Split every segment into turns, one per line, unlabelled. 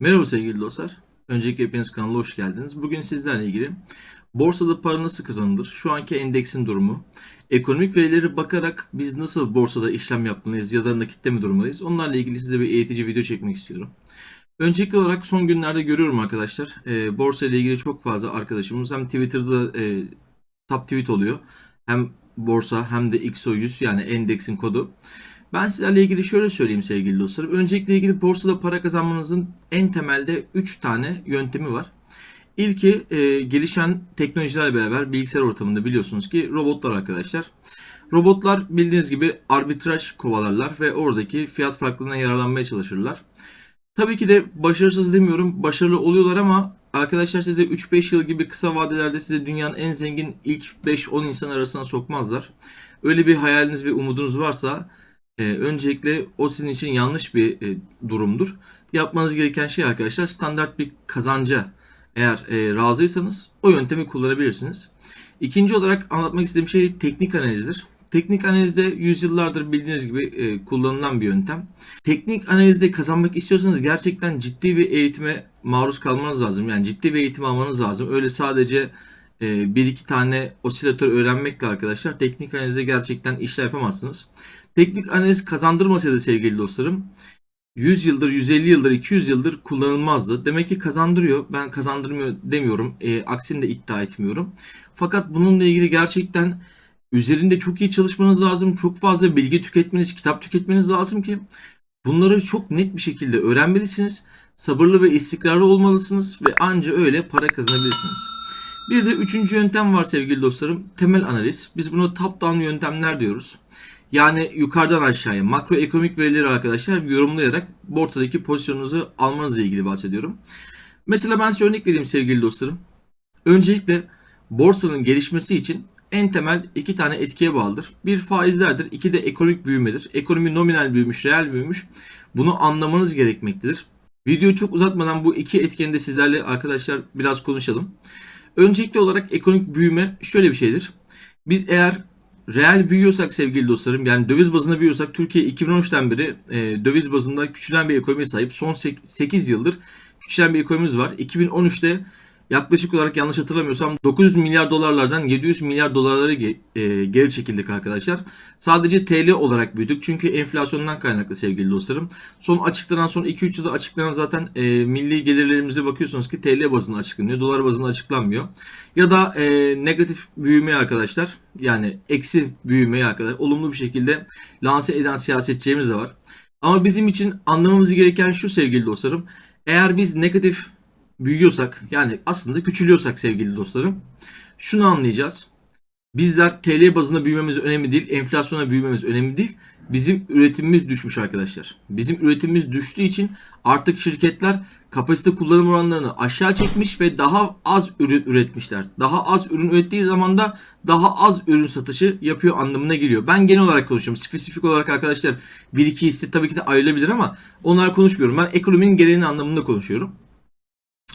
Merhaba sevgili dostlar. Öncelikle hepiniz kanala hoş geldiniz. Bugün sizlerle ilgili borsada para nasıl kazanılır, şu anki endeksin durumu, ekonomik verilere bakarak biz nasıl borsada işlem yapmalıyız ya da nakitte mi durmalıyız onlarla ilgili size bir eğitici video çekmek istiyorum. Öncelikli olarak son günlerde görüyorum arkadaşlar e, borsa ile ilgili çok fazla arkadaşımız hem Twitter'da e, top tweet oluyor hem borsa hem de XO100 yani endeksin kodu. Ben sizlerle ilgili şöyle söyleyeyim sevgili dostlarım. Öncelikle ilgili borsada para kazanmanızın en temelde 3 tane yöntemi var. İlki e, gelişen teknolojilerle beraber bilgisayar ortamında biliyorsunuz ki robotlar arkadaşlar. Robotlar bildiğiniz gibi arbitraj kovalarlar ve oradaki fiyat farklılığından yararlanmaya çalışırlar. Tabii ki de başarısız demiyorum. Başarılı oluyorlar ama arkadaşlar size 3-5 yıl gibi kısa vadelerde size dünyanın en zengin ilk 5-10 insan arasına sokmazlar. Öyle bir hayaliniz ve umudunuz varsa e, öncelikle o sizin için yanlış bir e, durumdur. Yapmanız gereken şey arkadaşlar standart bir kazanca eğer e, razıysanız o yöntemi kullanabilirsiniz. İkinci olarak anlatmak istediğim şey teknik analizdir. Teknik analizde yüzyıllardır bildiğiniz gibi e, kullanılan bir yöntem. Teknik analizde kazanmak istiyorsanız gerçekten ciddi bir eğitime maruz kalmanız lazım. Yani ciddi bir eğitim almanız lazım. Öyle sadece e, bir iki tane osilatör öğrenmekle arkadaşlar teknik analize gerçekten işler yapamazsınız. Teknik analiz kazandırmasaydı sevgili dostlarım 100 yıldır, 150 yıldır, 200 yıldır kullanılmazdı. Demek ki kazandırıyor. Ben kazandırmıyor demiyorum. E, aksini de iddia etmiyorum. Fakat bununla ilgili gerçekten üzerinde çok iyi çalışmanız lazım. Çok fazla bilgi tüketmeniz, kitap tüketmeniz lazım ki bunları çok net bir şekilde öğrenmelisiniz. Sabırlı ve istikrarlı olmalısınız ve anca öyle para kazanabilirsiniz. Bir de üçüncü yöntem var sevgili dostlarım. Temel analiz. Biz buna top down yöntemler diyoruz. Yani yukarıdan aşağıya makroekonomik verileri arkadaşlar yorumlayarak borsadaki pozisyonunuzu almanızla ilgili bahsediyorum. Mesela ben size örnek vereyim sevgili dostlarım. Öncelikle borsanın gelişmesi için en temel iki tane etkiye bağlıdır. Bir faizlerdir, iki de ekonomik büyümedir. Ekonomi nominal büyümüş, reel büyümüş. Bunu anlamanız gerekmektedir. Videoyu çok uzatmadan bu iki etkeni de sizlerle arkadaşlar biraz konuşalım. Öncelikli olarak ekonomik büyüme şöyle bir şeydir. Biz eğer reel büyüyorsak sevgili dostlarım yani döviz bazında büyüyorsak Türkiye 2013'ten beri e, döviz bazında küçülen bir ekonomiye sahip. Son 8 yıldır küçülen bir ekonomimiz var. 2013'te yaklaşık olarak yanlış hatırlamıyorsam 900 milyar dolarlardan 700 milyar dolarlara e, geri çekildik arkadaşlar. Sadece TL olarak büyüdük çünkü enflasyondan kaynaklı sevgili dostlarım. Son açıklanan son 2-3 yılda açıklanan zaten e, milli gelirlerimize bakıyorsunuz ki TL bazında açıklanıyor. Dolar bazında açıklanmıyor. Ya da e, negatif büyüme arkadaşlar yani eksi büyümeyi arkadaşlar olumlu bir şekilde lanse eden siyasetçilerimiz de var. Ama bizim için anlamamız gereken şu sevgili dostlarım. Eğer biz negatif büyüyorsak yani aslında küçülüyorsak sevgili dostlarım şunu anlayacağız. Bizler TL bazında büyümemiz önemli değil, enflasyona büyümemiz önemli değil. Bizim üretimimiz düşmüş arkadaşlar. Bizim üretimimiz düştüğü için artık şirketler kapasite kullanım oranlarını aşağı çekmiş ve daha az ürün üretmişler. Daha az ürün ürettiği zaman da daha az ürün satışı yapıyor anlamına geliyor. Ben genel olarak konuşuyorum. Spesifik olarak arkadaşlar bir iki hissi tabii ki de ayrılabilir ama onlar konuşmuyorum. Ben ekonominin genelini anlamında konuşuyorum.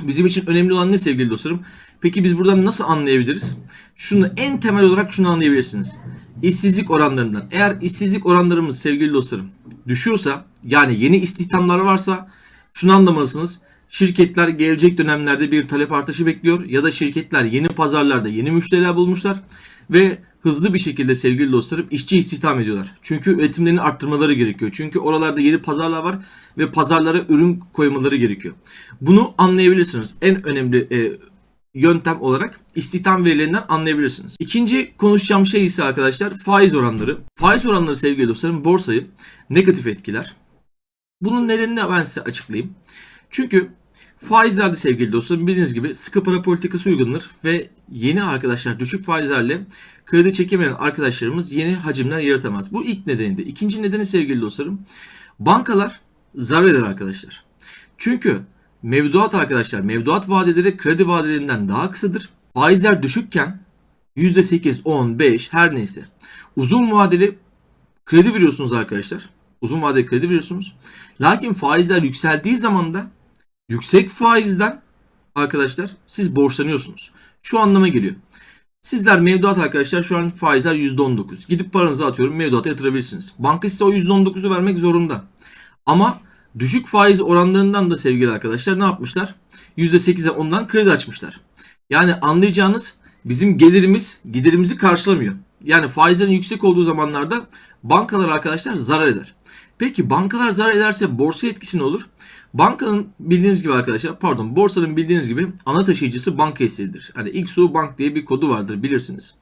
Bizim için önemli olan ne sevgili dostlarım? Peki biz buradan nasıl anlayabiliriz? Şunu en temel olarak şunu anlayabilirsiniz. İşsizlik oranlarından. Eğer işsizlik oranlarımız sevgili dostlarım düşüyorsa yani yeni istihdamlar varsa şunu anlamalısınız. Şirketler gelecek dönemlerde bir talep artışı bekliyor ya da şirketler yeni pazarlarda yeni müşteriler bulmuşlar ve hızlı bir şekilde sevgili dostlarım işçi istihdam ediyorlar. Çünkü üretimlerini arttırmaları gerekiyor. Çünkü oralarda yeni pazarlar var ve pazarlara ürün koymaları gerekiyor. Bunu anlayabilirsiniz. En önemli e, yöntem olarak istihdam verilerinden anlayabilirsiniz. İkinci konuşacağım şey ise arkadaşlar faiz oranları. Faiz oranları sevgili dostlarım borsayı negatif etkiler. Bunun nedenini ben size açıklayayım. Çünkü faizlerde sevgili dostlarım bildiğiniz gibi sıkı para politikası uygulanır ve yeni arkadaşlar düşük faizlerle kredi çekemeyen arkadaşlarımız yeni hacimler yaratamaz. Bu ilk nedeninde. İkinci nedeni sevgili dostlarım bankalar zarar eder arkadaşlar. Çünkü mevduat arkadaşlar mevduat vadeleri kredi vadelerinden daha kısadır. Faizler düşükken %8, 10, 5 her neyse uzun vadeli kredi veriyorsunuz arkadaşlar. Uzun vadeli kredi veriyorsunuz. Lakin faizler yükseldiği zaman da yüksek faizden arkadaşlar siz borçlanıyorsunuz. Şu anlama geliyor. Sizler mevduat arkadaşlar şu an faizler %19. Gidip paranızı atıyorum mevduata yatırabilirsiniz. Banka size o %19'u vermek zorunda. Ama Düşük faiz oranlarından da sevgili arkadaşlar ne yapmışlar? %8'e ondan kredi açmışlar. Yani anlayacağınız bizim gelirimiz giderimizi karşılamıyor. Yani faizlerin yüksek olduğu zamanlarda bankalar arkadaşlar zarar eder. Peki bankalar zarar ederse borsa etkisi ne olur? Bankanın bildiğiniz gibi arkadaşlar pardon borsanın bildiğiniz gibi ana taşıyıcısı banka hissedilir. Hani XU Bank diye bir kodu vardır bilirsiniz.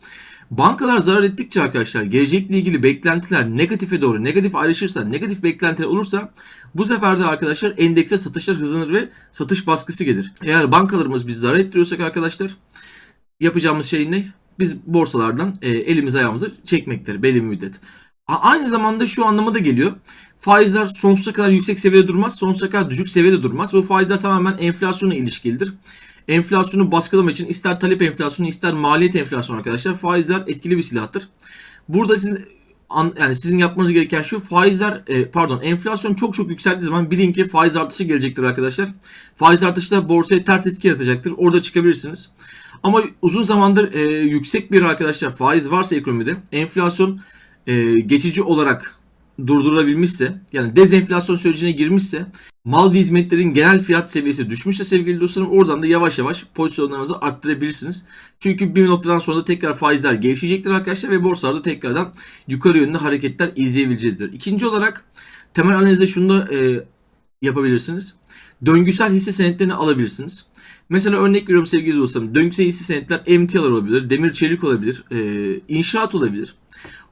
Bankalar zarar ettikçe arkadaşlar gelecekle ilgili beklentiler negatife doğru negatif ayrışırsa negatif beklentiler olursa bu sefer de arkadaşlar endekse satışlar hızlanır ve satış baskısı gelir. Eğer bankalarımız biz zarar ettiriyorsak arkadaşlar yapacağımız şey ne? Biz borsalardan e, elimiz ayağımızı çekmektir belli bir müddet. Aynı zamanda şu anlama da geliyor. Faizler sonsuza kadar yüksek seviyede durmaz, sonsuza kadar düşük seviyede durmaz. Bu faizler tamamen enflasyona ilişkilidir. Enflasyonu baskılamak için ister talep enflasyonu ister maliyet enflasyonu arkadaşlar faizler etkili bir silahtır. Burada sizin an- yani sizin yapmanız gereken şu faizler e, pardon enflasyon çok çok yükseldiği zaman bilin ki faiz artışı gelecektir arkadaşlar. Faiz artışı da borsaya ters etki yaratacaktır. Orada çıkabilirsiniz. Ama uzun zamandır e, yüksek bir arkadaşlar faiz varsa ekonomide enflasyon e, geçici olarak durdurulabilmişse yani dezenflasyon sürecine girmişse mal ve hizmetlerin genel fiyat seviyesi düşmüşse sevgili dostlarım oradan da yavaş yavaş pozisyonlarınızı arttırabilirsiniz. Çünkü bir noktadan sonra tekrar faizler gevşeyecektir arkadaşlar ve borsalarda tekrardan yukarı yönlü hareketler izleyebileceğizdir. İkinci olarak temel analizde şunu da e, yapabilirsiniz. Döngüsel hisse senetlerini alabilirsiniz. Mesela örnek veriyorum sevgili dostlarım. Döngüsel hisse senetler emtialar olabilir, demir çelik olabilir, e, inşaat olabilir.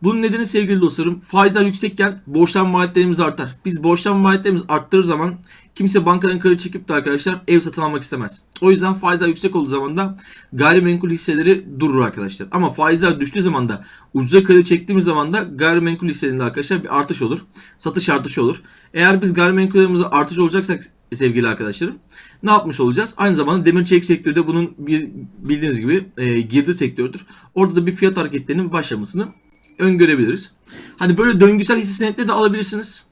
Bunun nedeni sevgili dostlarım faizler yüksekken borçlanma maliyetlerimiz artar. Biz borçlanma maliyetlerimiz arttığı zaman kimse bankadan kredi çekip de arkadaşlar ev satın almak istemez. O yüzden faizler yüksek olduğu zaman da gayrimenkul hisseleri durur arkadaşlar. Ama faizler düştüğü zaman da ucuza kredi çektiğimiz zaman da gayrimenkul hisselerinde arkadaşlar bir artış olur. Satış artışı olur. Eğer biz gayrimenkullerimize artış olacaksak sevgili arkadaşlarım ne yapmış olacağız? Aynı zamanda demir çelik sektörü de bunun bir, bildiğiniz gibi e, girdi sektördür. Orada da bir fiyat hareketlerinin başlamasını öngörebiliriz. Hani böyle döngüsel hisse senetleri de alabilirsiniz.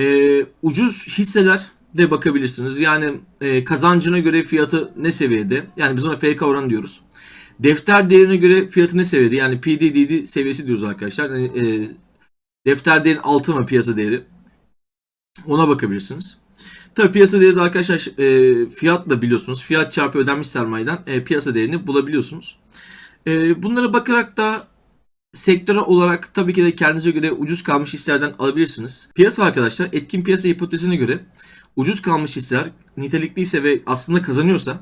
Ee, ucuz hisseler de bakabilirsiniz. Yani e, kazancına göre fiyatı ne seviyede? Yani biz ona FK oranı diyoruz. Defter değerine göre fiyatı ne seviyede? Yani PDDD seviyesi diyoruz arkadaşlar. Yani, e, defter değerin altı mı piyasa değeri? Ona bakabilirsiniz. Tabii piyasa değeri de arkadaşlar e, fiyat da biliyorsunuz. Fiyat çarpı ödenmiş sermayeden e, piyasa değerini bulabiliyorsunuz. E, bunlara bakarak da sektör olarak tabii ki de kendinize göre ucuz kalmış hisselerden alabilirsiniz. Piyasa arkadaşlar etkin piyasa hipotezine göre ucuz kalmış hisseler nitelikliyse ve aslında kazanıyorsa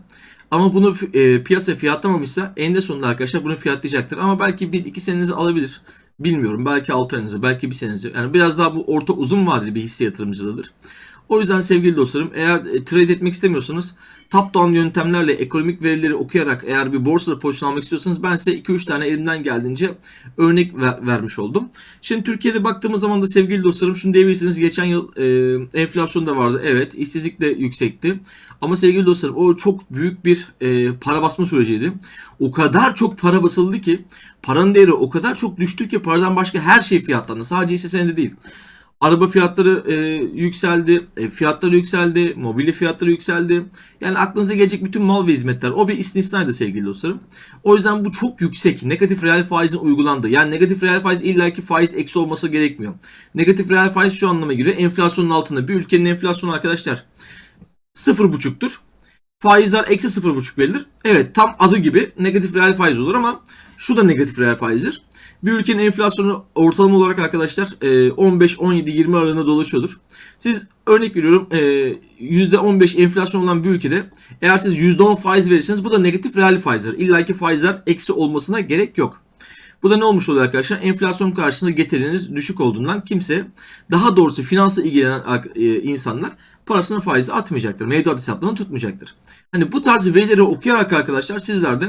ama bunu e, piyasa fiyatlamamışsa eninde sonunda arkadaşlar bunu fiyatlayacaktır. Ama belki 1-2 senenizi alabilir. Bilmiyorum. Belki 6 ayınızı, belki 1 senenizi. Yani biraz daha bu orta uzun vadeli bir hisse yatırımcılığıdır. O yüzden sevgili dostlarım eğer e, trade etmek istemiyorsanız top down yöntemlerle ekonomik verileri okuyarak eğer bir borsada pozisyon almak istiyorsanız ben size 2-3 tane elimden geldiğince örnek ver- vermiş oldum. Şimdi Türkiye'de baktığımız zaman da sevgili dostlarım şunu diyebilirsiniz geçen yıl e, enflasyon da vardı evet işsizlik de yüksekti ama sevgili dostlarım o çok büyük bir e, para basma süreciydi. O kadar çok para basıldı ki paranın değeri o kadar çok düştü ki paradan başka her şey fiyatlandı sadece hisse senedi değil. Araba fiyatları e, yükseldi, e, fiyatları yükseldi, mobilya fiyatları yükseldi. Yani aklınıza gelecek bütün mal ve hizmetler. O bir istisnaydı sevgili dostlarım. O yüzden bu çok yüksek. Negatif reel faizin uygulandı. Yani negatif reel faiz illaki faiz eksi olması gerekmiyor. Negatif reel faiz şu anlama geliyor. Enflasyonun altında. Bir ülkenin enflasyonu arkadaşlar 0,5'tur. Faizler eksi 0,5 verilir. Evet tam adı gibi negatif reel faiz olur ama şu da negatif reel faizdir. Bir ülkenin enflasyonu ortalama olarak arkadaşlar e, 15, 17, 20 aralığında dolaşıyordur. Siz örnek veriyorum e, %15 enflasyon olan bir ülkede eğer siz %10 faiz verirseniz bu da negatif reel faizdir. İlla ki faizler eksi olmasına gerek yok. Bu da ne olmuş oluyor arkadaşlar? Enflasyon karşısında getiriniz düşük olduğundan kimse daha doğrusu finansa ilgilenen e, insanlar parasını faize atmayacaktır. Mevduat hesaplarını tutmayacaktır. Hani bu tarz verileri okuyarak arkadaşlar sizler de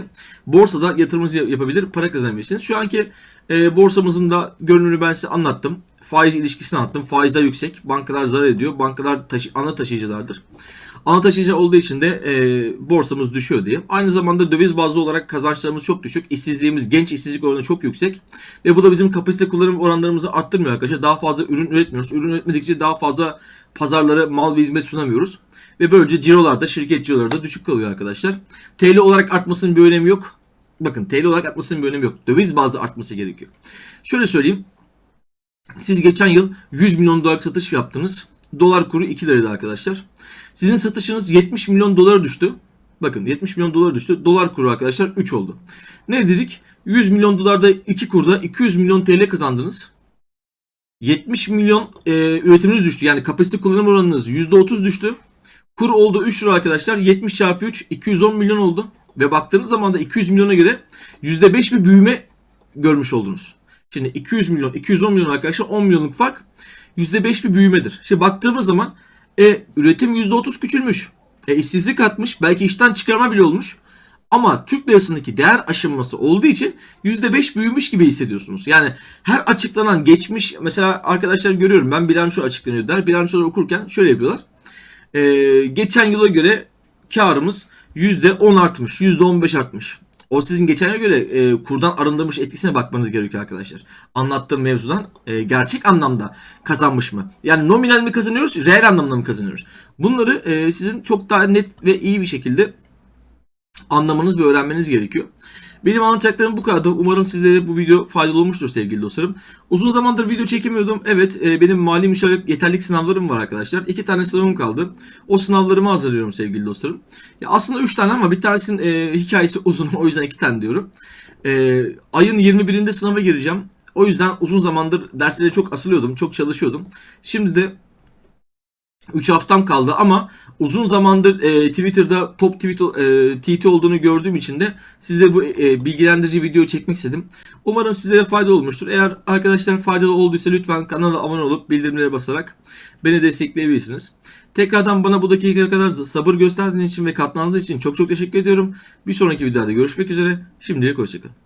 borsada yatırımınızı yapabilir, para kazanabilirsiniz. Şu anki e, borsamızın da görünümünü ben size anlattım. Faiz ilişkisini anlattım. Faizler yüksek. Bankalar zarar ediyor. Bankalar taşı, ana taşıyıcılardır. Ana taşıyıcı olduğu için de e, borsamız düşüyor diye. Aynı zamanda döviz bazlı olarak kazançlarımız çok düşük. İşsizliğimiz, genç işsizlik oranı çok yüksek. Ve bu da bizim kapasite kullanım oranlarımızı arttırmıyor arkadaşlar. Daha fazla ürün üretmiyoruz. Ürün üretmedikçe daha fazla pazarlara mal ve hizmet sunamıyoruz. Ve böylece cirolarda, şirket ciroları da düşük kalıyor arkadaşlar. TL olarak artmasının bir önemi yok. Bakın TL olarak artmasının bir önemi yok. Döviz bazlı artması gerekiyor. Şöyle söyleyeyim. Siz geçen yıl 100 milyon dolar satış yaptınız. Dolar kuru 2 liraydı arkadaşlar. Sizin satışınız 70 milyon dolara düştü. Bakın 70 milyon dolara düştü. Dolar kuru arkadaşlar 3 oldu. Ne dedik? 100 milyon dolarda 2 kurda 200 milyon TL kazandınız. 70 milyon e, üretiminiz düştü. Yani kapasite kullanım oranınız %30 düştü. Kur oldu 3 lira arkadaşlar. 70 çarpı 3 210 milyon oldu. Ve baktığınız zaman da 200 milyona göre %5 bir büyüme görmüş oldunuz. Şimdi 200 milyon 210 milyon arkadaşlar 10 milyonluk fark %5 bir büyümedir. Şimdi baktığımız zaman e, üretim %30 küçülmüş. E, işsizlik artmış. Belki işten çıkarma bile olmuş. Ama Türk lirasındaki değer aşınması olduğu için %5 büyümüş gibi hissediyorsunuz. Yani her açıklanan geçmiş mesela arkadaşlar görüyorum ben bilanço açıklanıyor der. Bilançoları okurken şöyle yapıyorlar. Ee, geçen yıla göre karımız %10 artmış, %15 artmış. O sizin geçen yıla göre e, kurdan arındırmış etkisine bakmanız gerekiyor arkadaşlar. Anlattığım mevzudan e, gerçek anlamda kazanmış mı? Yani nominal mi kazanıyoruz, reel anlamda mı kazanıyoruz? Bunları e, sizin çok daha net ve iyi bir şekilde anlamanız ve öğrenmeniz gerekiyor. Benim anlatacaklarım bu kadar. Umarım sizlere bu video faydalı olmuştur sevgili dostlarım. Uzun zamandır video çekemiyordum. Evet e, benim mali müşavirlik yeterlik sınavlarım var arkadaşlar. İki tane sınavım kaldı. O sınavlarımı hazırlıyorum sevgili dostlarım. Ya aslında üç tane ama bir tanesinin e, hikayesi uzun. O yüzden iki tane diyorum. E, ayın 21'inde sınava gireceğim. O yüzden uzun zamandır derslere çok asılıyordum. Çok çalışıyordum. Şimdi de 3 haftam kaldı ama uzun zamandır e, Twitter'da top tweet e, TT olduğunu gördüğüm için de size bu e, bilgilendirici video çekmek istedim. Umarım sizlere faydalı olmuştur. Eğer arkadaşlar faydalı olduysa lütfen kanala abone olup bildirimlere basarak beni destekleyebilirsiniz. Tekrardan bana bu dakikaya kadar sabır gösterdiğiniz için ve katlandığınız için çok çok teşekkür ediyorum. Bir sonraki videoda görüşmek üzere. Şimdilik hoşçakalın.